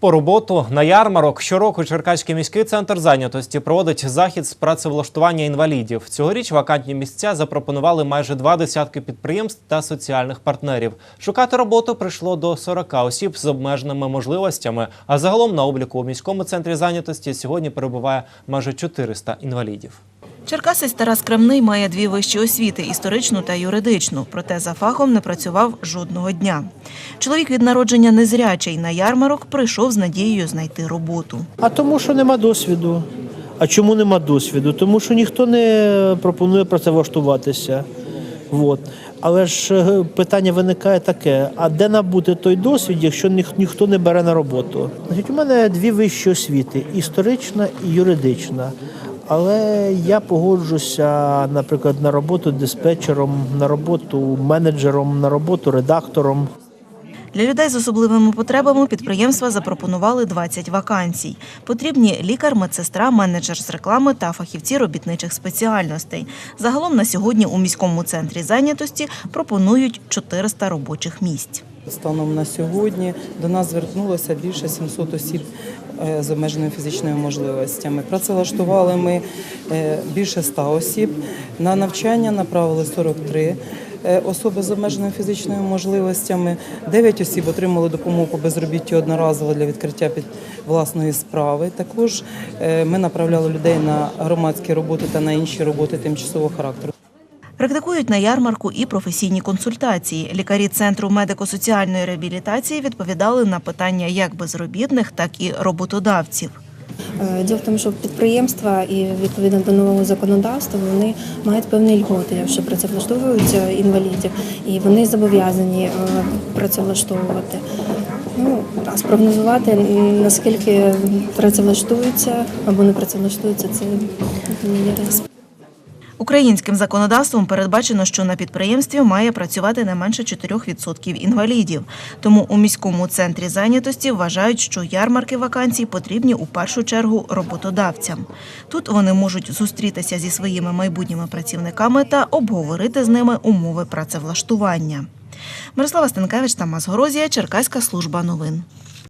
По роботу на ярмарок щороку Черкаський міський центр зайнятості проводить захід з працевлаштування інвалідів. Цьогоріч вакантні місця запропонували майже два десятки підприємств та соціальних партнерів. Шукати роботу прийшло до 40 осіб з обмеженими можливостями. А загалом на обліку у міському центрі зайнятості сьогодні перебуває майже 400 інвалідів. Черкасець Тарас Кремний має дві вищі освіти – історичну та юридичну, проте за фахом не працював жодного дня. Чоловік від народження незрячий на ярмарок прийшов з надією знайти роботу. А тому, що нема досвіду. А чому нема досвіду? Тому що ніхто не пропонує працевлаштуватися. Вот. Але ж е, питання виникає таке: а де набути той досвід, якщо ніх- ніхто не бере на роботу? Значить, у мене дві вищі освіти: історична і юридична. Але я погоджуся, наприклад, на роботу диспетчером, на роботу менеджером, на роботу редактором. Для людей з особливими потребами підприємства запропонували 20 вакансій. Потрібні лікар, медсестра, менеджер з реклами та фахівці робітничих спеціальностей. Загалом на сьогодні у міському центрі зайнятості пропонують 400 робочих місць. Станом на сьогодні до нас звернулося більше 700 осіб е, з обмеженими фізичними можливостями. Працевлаштували ми е, більше 100 осіб. На навчання направили 43 е, особи з обмеженими фізичними можливостями. 9 осіб отримали допомогу по безробіттю одноразово для відкриття під власної справи. Також ми направляли людей на громадські роботи та на інші роботи тимчасового характеру. Практикують на ярмарку і професійні консультації. Лікарі центру медико-соціальної реабілітації відповідали на питання як безробітних, так і роботодавців. Е, Діло в тому, що підприємства і відповідно до нового законодавства вони мають певні льготи, якщо працевлаштовують е, інвалідів, і вони зобов'язані е, працевлаштовувати. Ну, спрогнозувати наскільки працевлаштуються або не працевлаштуються, це не є. Українським законодавством передбачено, що на підприємстві має працювати не менше 4% інвалідів. Тому у міському центрі зайнятості вважають, що ярмарки вакансій потрібні у першу чергу роботодавцям. Тут вони можуть зустрітися зі своїми майбутніми працівниками та обговорити з ними умови працевлаштування. Мирослава Станкевич, Тамас Горозія, Черкаська служба новин.